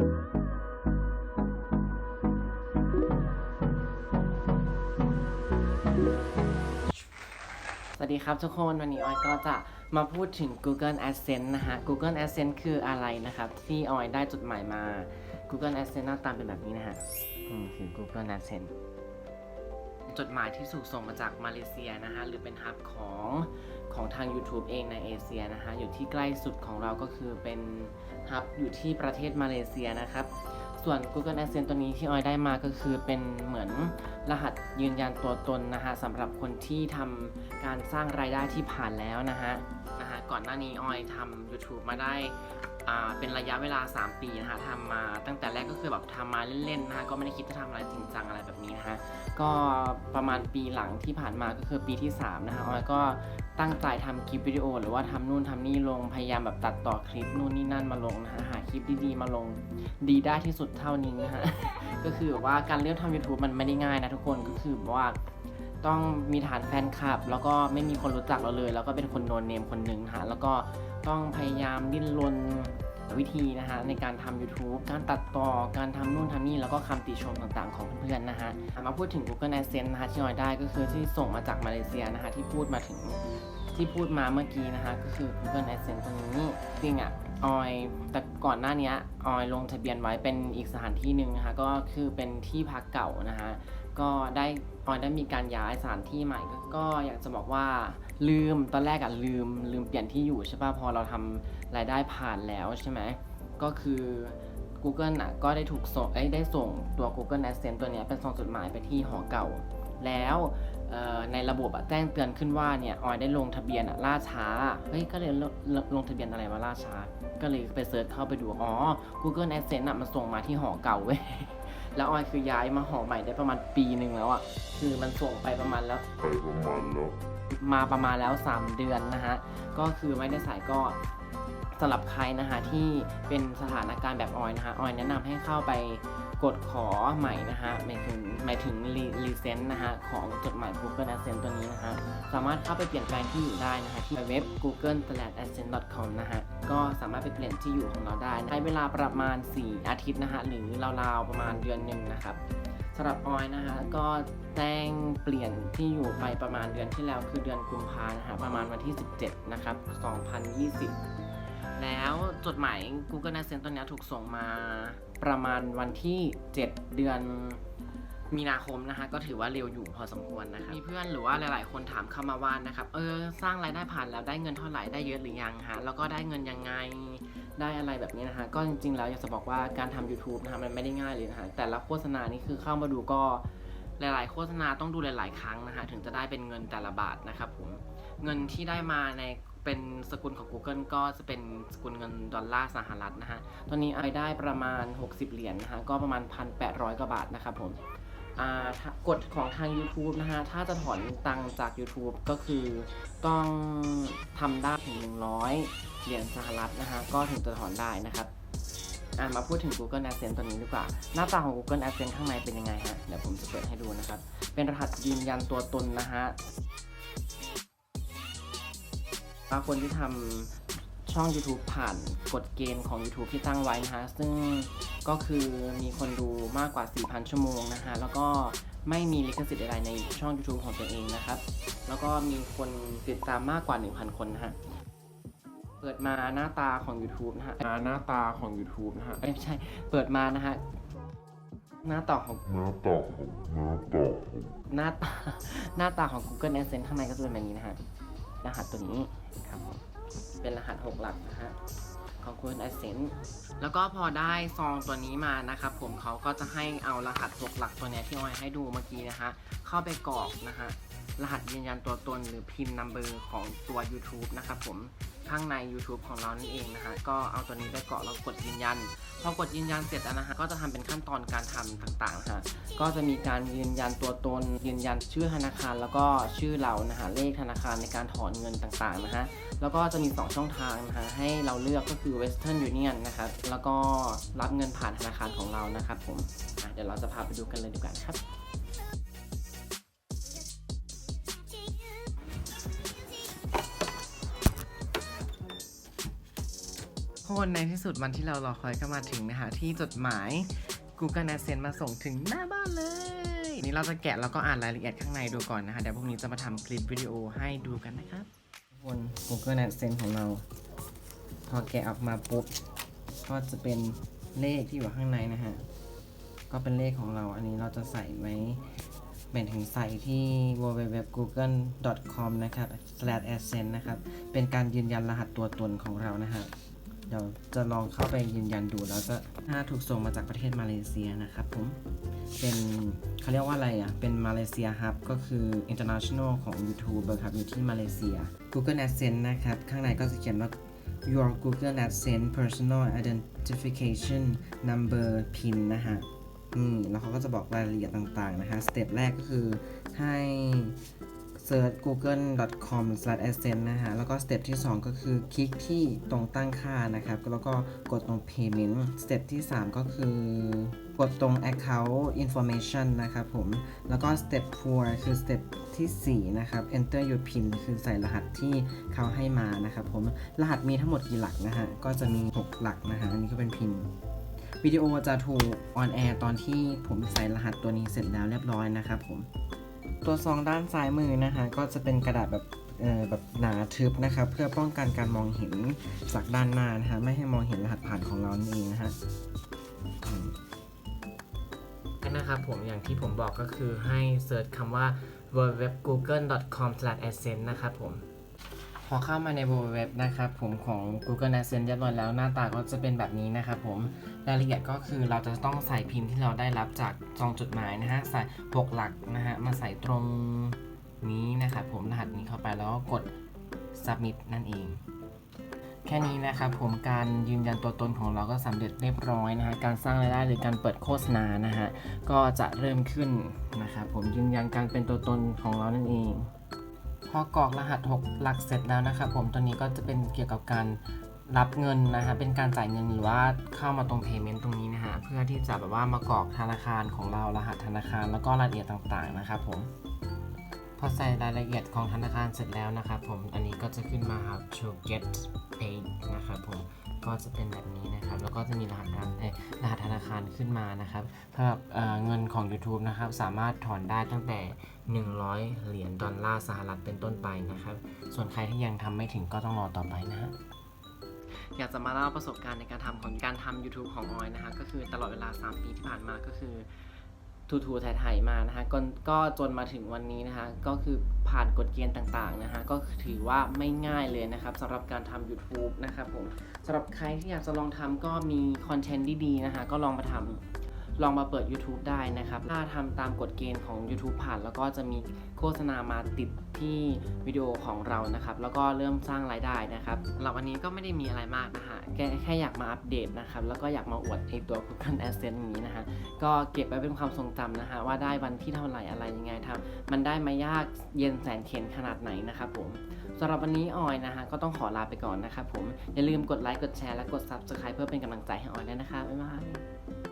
สวัสดีครับทุกคนวันนี้ออยก็จะมาพูดถึง Google Adsense นะฮะ Google Adsense คืออะไรนะครับ ที่ออยได้จดหมายมา Google Adsense หน้าตาเป็นแบบนี้นะฮะอืมคือ Google Adsense จดหมายที่ถูกส่งมาจากมาเลเซียนะฮะ หรือเป็นฮับของของทาง YouTube เองในเอเชียนะฮะ อยู่ที่ใกล้สุดของเราก็คือเป็น ฮับอยู่ที่ประเทศมาเลเซียนะครับ ส่วน Google Adsense ตัวนี้ที่ออยได้มาก็คือเป็นเหมือนรหัสยืนยันตัวตนนะฮะสำหรับคนที่ทำการสร้างรายได้ที่ผ่านแล้วนะฮะนะฮะก่อนหน้านี้ออยทำ YouTube มาได้ เป็นระยะเวลา 3 ปีนะฮะทำมาตั้งแต่แรกก็คือแบบทำมาเล่นๆนะฮะก็ไม่ได้คิดจะทำอะไรจริงจังอะไรแบบนี้นะฮะก็ประมาณปีหลังที่ผ่านมาก็คือปีที่3นะฮะออยก็ตั้งใจทำคลิปวิดีโอ หรือว่าทำนู่นทำนี่ลงพยายามแบบตัดต่อคลิปนู่นนี่นั่นมาลงนะฮะหาคลิปดีๆมาลงดีได้ที่สุดเท่านี้นะฮะก็คือแบบว่าการเริ่มทำ YouTube มันไม่ได้ง่ายนะทุกคนก็คือแบบว่าต้องมีฐานแฟนคลับ แล้วก็ไม่มีคนรู้จักเราเลย แล้วก็เป็นคนโนนเนมคนหนึ่งะฮะแล้วก็ ต้องพยายามดิ้นรนวิธีนะฮะในการทำ YouTube การตัดต่อ การทำนู่นทำนี่ แล้วก็คำติชมต่างๆของเพื่อนๆนะฮะ มาพูดถึง Google Adsense นะฮะที่ออยได้ก็คือที่ส่งมาจากมาเลเซียนะฮะที่พูดมาถึงที่พูดมาเมื่อกี้นะคะก็คือ Google Adsense ตัวนี้จริงอะออยแต่ก่อนหน้านี้ออยลงทะเบียนไว้เป็นอีกสถานที่หนึ่งนะคะก็คือเป็นที่พักเก่านะคะ ก็ได้ออยได้มีการย้ายสถานที่ใหม่ก็ก็อยากจะบอกว่าลืมตอนแรกอะลืมลืมเปลี่ยนที่อยู่ใช่ป่ะพอเราทำรายได้ผ่านแล้วใช่ไหมก็คือ Google อะก็ได้ถูกส่งเอ้ยได้ส่งตัว Google Adsense ตัวเนี้ยเป็นส่งจดหมายไปที่หอเก่า แล้วเอ่อในระบบอะแจ้งเตือนขึ้นว่าเนี่ยออยได้ลงทะเบียนอะล่าช้าเฮ้ยก็เลยลลลงทะเบียนอะไรมาล่าช้า ก็เลยไปเซิร์ชเข้าไปดูอ๋อ Google Adsense อะมันส่งมาที่หอเก่าเว้ย แล้วออยคือย้ายมาหอใหม่ได้ประมาณปีหนึ่งแล้วอะคือมันส่งไปประมาณแล้ว ไปประมาณแล้ว มาประมาณแล้ว 3 เดือนนะฮะ ก็คือไม่ได้ใส่ก็สำหรับใครนะฮะที่เป็นสถานการณ์แบบออยนะฮะออยแนะนำให้เข้าไป กดขอใหม่นะฮะหมายถึงหมายถึงรีเซนต์นะฮะของจดหมาย Google Adsense ตัวนี้นะฮะสามารถเข้าไปเปลี่ยนแปลงที่อยู่ได้นะฮะที่เว็บ google-adsense.com นะฮะก็สามารถไปเปลี่ยนที่อยู่ของเราได้ใช้เวลาประมาณ 4 อาทิตย์นะฮะหรือราวๆประมาณเดือนหนึ่งนะครับสำหรับออยนะฮะก็แจ้งเปลี่ยนที่อยู่ไปประมาณเดือนที่แล้วคือเดือนกุมภานะฮะประมาณวันที่ 17 นะครับ 2020 แล้วจดหมาย Google Adsense ตัวนี้ถูกส่งมาประมาณวันที่ 7 เดือนมีนาคมนะฮะก็ถือว่าเร็วอยู่พอสมควรนะครับมีเพื่อนหรือว่าหลาย ๆ คนถามเข้ามาว่านะครับเออสร้างรายได้ผ่านแล้วได้เงินเท่าไหร่ได้เยอะหรือยังฮะแล้วก็ได้เงินยังไงได้อะไรแบบนี้นะฮะก็จริง ๆ แล้วอยากจะบอกว่าการทำ YouTube นะฮะมันไม่ได้ง่ายเลยนะฮะแต่ละโฆษณานี่คือเข้ามาดูก็หลาย ๆ โฆษณาต้องดูหลาย ๆ ครั้งนะฮะถึงจะได้เป็นเงินแต่ละบาทนะครับผมเงินที่ได้มาใน เป็นสกุลของ Google ก็จะเป็นสกุลเงินดอลลาร์สหรัฐนะฮะ ตอนนี้ไอได้ประมาณ 60 เหรียญนนะฮะ ก็ประมาณ 1,800 กว่าบาทนะครับผมกฎของทาง YouTube นะฮะ ถ้าจะถอนตังจาก YouTube ก็คือต้องทำได้ถึง 100 เหรียญสหรัฐนะฮะ ก็ถึงจะถอนได้นะครับมาพูดถึง Google Adsense ตัวนี้ดีกว่า หน้าตาของ Google Adsense ข้างในเป็นยังไงฮะ เดี๋ยวผมจะเปิดให้ดูนะครับ เป็นรหัสยืนยันตัวตนนะฮะ ว่าคนที่ทำช่อง YouTube ผ่านกฎเกณฑ์ของ YouTube ที่ตั้งไว้นะฮะซึ่งก็คือมีคนดูมากกว่า 4,000 ชั่วโมงนะฮะแล้วก็ไม่มีลิขสิทธิ์ใดๆในช่อง YouTube ของตัวเองนะครับ แล้วก็มีคนติดตามมากกว่า 1,000 คนนะฮะเปิดมาหน้าตาของ YouTube นะฮะหน้าตาของ YouTube นะฮะเอ้ยไม่ใช่ เปิดมานะฮะหน้าต่อของหน้าตาของหน้าตาของหน้าตาหน้าตาของ Google Adsense ข้างในก็จะเป็นแบบนี้นะฮะ รหัสตัวนี้ครับเป็นรหัส 6 หลักนะฮะของคุณอาเซนแล้วก็พอได้ซองตัวนี้มานะครับผมเขาก็จะให้เอารหัส 6 หลักตัวนี้ที่ออาไว้ให้ดูเมื่อกี้นะฮะเข้าไปกรอกนะฮะรหัสยืนยันตัวตนหรือพิมพ์นัมเบอร์ของตัว YouTube นะครับผม ข้างใน YouTube ของเรานั่นเองนะฮะก็เอาตัวนี้ไปเกาะแล้วกดยืนยันพอกดยืนยันเสร็จแล้วนะฮะก็จะทำเป็นขั้นตอนการทำต่างๆนะฮะก็จะมีการยืนยันตัวตน ยืนยันชื่อธนาคาร แล้วก็ชื่อเรานะฮะเลขธนาคารในการถอนเงินต่างๆนะฮะแล้วก็จะมี 2 ช่องทางนะฮะให้เราเลือกก็คือ Western Union นะครับแล้วก็รับเงินผ่านธนาคารของเรานะครับผมเดี๋ยวเราจะพาไปดูกันเลยดีกว่านะครับ คคนในที่สุดวันที่เรารอคอยก็มาถึงนะคะ ที่จดหมาย Google AdSense มาส่งถึงหน้าบ้านเลย นี่เราจะแกะแล้วก็อ่านรายละเอียดข้างในดูก่อนนะคะ เดี๋ยวพรุ่งนี้จะมาทำคลิปวิดีโอให้ดูกันนะครับทุกคน Google AdSense ของเรา พอแกะออกมาปุ๊บ ก็จะเป็นเลขที่อยู่ข้างในนะฮะ ก็เป็นเลขของเรา อันนี้เราจะใส่ไว้เป็นถึงใส่ที่ www.google.com นะครับ slash adsense นะครับ เป็นการยืนยันรหัสตัวตนของเรานะฮะ เดี๋ยวจะลองเข้าไปยืนยันดูแล้วจะถ้าถูกส่งมาจากประเทศมาเลเซียนะครับผม เป็นเขาเรียกว่าอะไรอะ เป็นมาเลเซียฮับก็คือ international ของ YouTube ครับอยู่ที่มาเลเซีย Google AdSense นะครับ ข้างในก็จะเขียนว่า your Google AdSense personal identification number pin นะฮะนี่แล้วเขาก็จะบอกรายละเอียดต่างๆ นะคะสเต็ปแรกก็คือให้ search google.com/adsense นะฮะ แล้วก็สเต็ปที่ 2 ก็คือคลิกที่ตรงตั้งค่านะครับ แล้วก็กดตรง payment สเต็ปที่ 3 ก็คือกดตรง account information นะครับผม แล้วก็สเต็ป4คือสเต็ปทีสี่ 4 นะครับ enter your pin คือใส่รหัสที่เขาให้มานะครับผม รหัสมีทั้งหมดกี่หลักนะฮะ ก็จะมี 6 หลักนะฮะ อันนี้ก็เป็นพินวิดีโอจะถูกออนแอร์ตอนที่ผมใส่รหัสตัวนี้เสร็จแล้วเรียบร้อยนะครับผม ตัวซองด้านซ้ายมือนะฮะก็จะเป็นกระดาษแบบเอ่อแบบหนาทึบนะครับเพื่อป้องกันการมองเห็นจากด้านหน้านะฮะไม่ให้มองเห็นรหัสผ่านของเรานั่นเองนะฮะอืมนะครับผมอย่างที่ผมบอกก็คือให้เซิร์ชคำว่า www.google.com/adsense นะครับผมพอเข้ามาใน www นะครับผมของ Google AdSense เรียบร้อยแล้วหน้าตาก็จะเป็นแบบนี้นะครับผม รายละเอียดก็คือเราจะต้องใส่พิมพ์ที่เราได้รับจากซองจดหมายนะฮะ ใส่6หลักนะฮะ มาใส่ตรงนี้นะครับผมรหัสนี้เข้าไปแล้วก็กด submit นั่นเอง แค่นี้นะครับผมการยืนยันตัวตนของเราก็สำเร็จเรียบร้อยนะฮะ การสร้างรายได้หรือการเปิดโฆษณานะฮะ ก็จะเริ่มขึ้นนะครับผมยืนยันการเป็นตัวตนของเรานั่นเองพอกรอกรหัส 6 หลักเสร็จแล้วนะครับผมตัวนี้ก็จะเป็นเกี่ยวกับการ รับเงินนะฮะเป็นการจ่ายเงินหรือว่าเข้ามาตรง payment ตรงนี้นะฮะเพื่อที่จะแบบว่ามากรอกธนาคารของเรารหัสธนาคารแล้วก็รายละเอียดต่างๆนะครับผมพอใส่รายละเอียดของธนาคารเสร็จแล้วนะครับผมอันนี้ก็จะขึ้นมาครับ to get paid นะครับผมก็จะเป็นแบบนี้นะครับ แล้วก็จะมีรหัสการเอรหัสธนาคารขึ้นมานะครับสำหรับเอ่อเงินของ YouTube นะครับ สามารถถอนได้ตั้งแต่ 100 เหรียญดอลลาร์สหรัฐเป็นต้นไปนะครับ ส่วนใครที่ยังทำไม่ถึงก็ต้องรอต่อไปนะฮะ อยากจะมาเล่าประสบการณ์ในการทำของการทำ YouTube ของออยนะคะก็คือตลอดเวลา 3 ปีที่ผ่านมาก็คือทูทูไทยๆมานะฮะก็ก็จนมาถึงวันนี้นะคะก็คือผ่านกฎเกณฑ์ต่างๆนะคะก็ถือว่าไม่ง่ายเลยนะครับสำหรับการทำ YouTube นะครับผมสำหรับใครที่อยากจะลองทำก็มีคอนเทนต์ดีๆนะคะก็ลองมาทำ ลองมาเปิด YouTube ได้นะครับ ถ้าทำตามกฎเกณฑ์ของ YouTube ผ่าน แล้วก็จะมีโฆษณามาติดที่วิดีโอของเรานะครับ แล้วก็เริ่มสร้างรายได้นะครับสำหรับวันนี้ก็ไม่ได้มีอะไรมากนะฮะแค่แค่อยากมาอัปเดตนะครับ แล้วก็อยากมาอวดไอตัว Google AdSense นี้นะฮะก็เก็บไว้เป็นความทรงจำนะฮะว่าได้วันที่เท่าไหร่อะไรยังไงทำมันได้มายากเย็นแสนเข็นขนาดไหนนะครับผมสำหรับวันนี้ออยนะฮะก็ต้องขอลาไปก่อนนะครับผมอย่าลืมกดไลค์กดแชร์และกด Subscribe เพื่อเป็นกำลังใจให้ออยด้วยนะครับบ๊ายบาย